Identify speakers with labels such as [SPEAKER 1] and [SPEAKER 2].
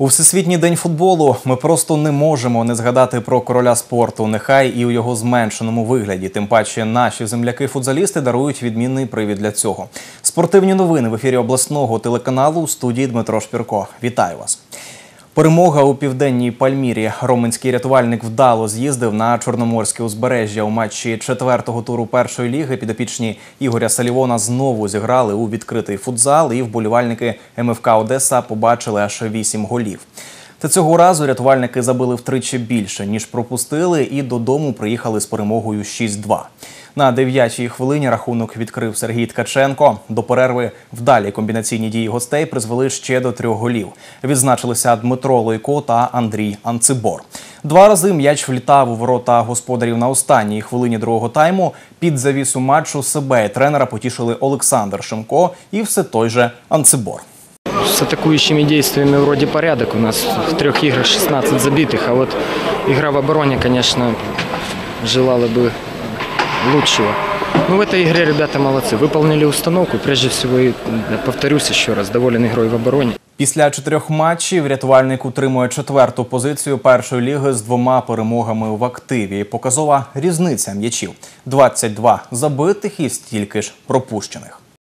[SPEAKER 1] У всесвітній день футболу ми просто не можемо не згадати про короля спорту, нехай і у його зменшеному вигляді. Тим паче наші земляки-футзалісти дарують відмінний привід для цього. Спортивні новини в ефірі обласного телеканалу у студії Дмитро Шпірко. Вітаю вас. Перемога у південній Пальмірі. Роменський рятувальник вдало з'їздив на Чорноморське узбережжя. У матчі четвертого туру першої ліги підопічні Ігоря Салівона знову зіграли у відкритий футзал, і вболівальники МФК Одеса побачили аж вісім голів. Та цього разу рятувальники забили втричі більше ніж пропустили, і додому приїхали з перемогою 6-2. На дев'ятій хвилині рахунок відкрив Сергій Ткаченко. До перерви вдалі комбінаційні дії гостей призвели ще до трьох голів. Відзначилися Дмитро Лойко та Андрій Анцибор. Два рази м'яч влітав у ворота господарів на останній хвилині другого тайму. Під завісу матчу себе і тренера потішили Олександр Шимко і все той же Анцибор.
[SPEAKER 2] С атакующими действиями вроде порядок. У нас в трех играх 16 забитых, а вот игра в обороне, конечно, желала бы лучшего. Но в этой игре ребята молодцы. Выполнили установку. Прежде всего, и, повторюсь еще раз, доволен игрой в обороне.
[SPEAKER 1] Після чотирьох матчів рятувальник утримує четверту позицію першої ліги з двома перемогами в активі. Показова різниця м'ячів: 22 забитих і стільки ж пропущених.